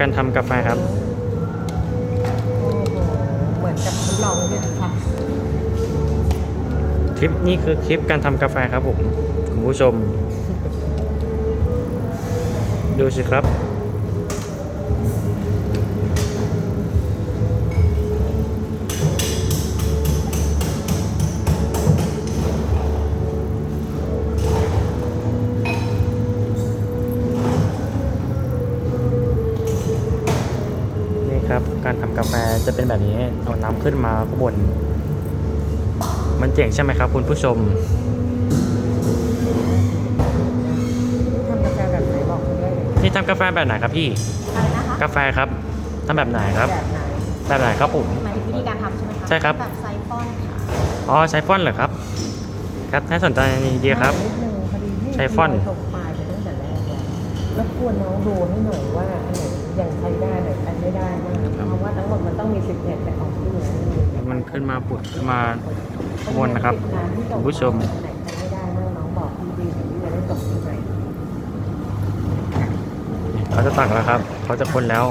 การทำกาแฟครับโอ้โหเหมือนกับทดลองด้วยนะคะคลิปนี้คือคลิปการทำกาแฟครับผมคุณผู้ชม ดูสิครับ นี่ครับ การทำกาแฟจะเป็นแบบนี้เอาน้ำขึ้นมาข้างบน มันเจ๋งใช่ไหมครับ คุณผู้ชมทำกาแฟแบบไหนบอกได้เลยนี่ทำกาแฟแบบไหนครับพี่อะไรนะคะกาแฟครับทำแบบไหนครับ แบบไหนแบบไหนครับผมหมายถึงวิธีการทำใช่ไหมคะใช่ครับ แบบไซฟอนค่ะอ๋อใช้ฟอนต์เหรอครับ ครับน่าสนใจดีครับนิดนึงพอดีที่ใช้ฟอนต์ตกปลายไปตั้งแต่แรกแล้วแล้วควรน้องดูให้หน่อยว่าอันไหน ยังใช้ได้ไหนใช้ไม่ได้บ้างเพราะว่าทั้งหมดมันต้องมีสิบเน็ตแต่ของที่เหลือไม่มีมันขึ้นมาปุดขึ้นมาข้างบนนะครับคุณผู้ชมอันไหนใช้ไม่ได้บ้างน้องบอกพี่ดีๆจะได้ส่งที่ไหนเขาจะตักแล้วครับ เขาจะคนแล้ว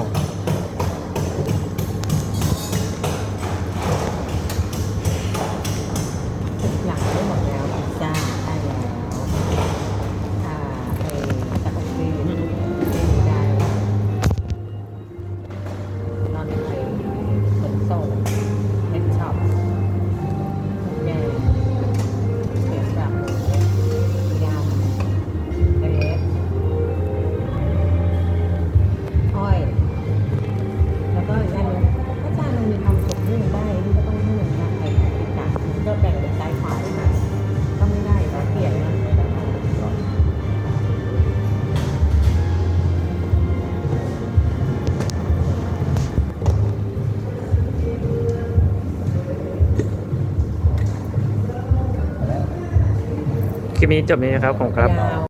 ทุกอย่างได้หมดแล้ว คลิปนี้จบนี้นะครับผมครับ ยาว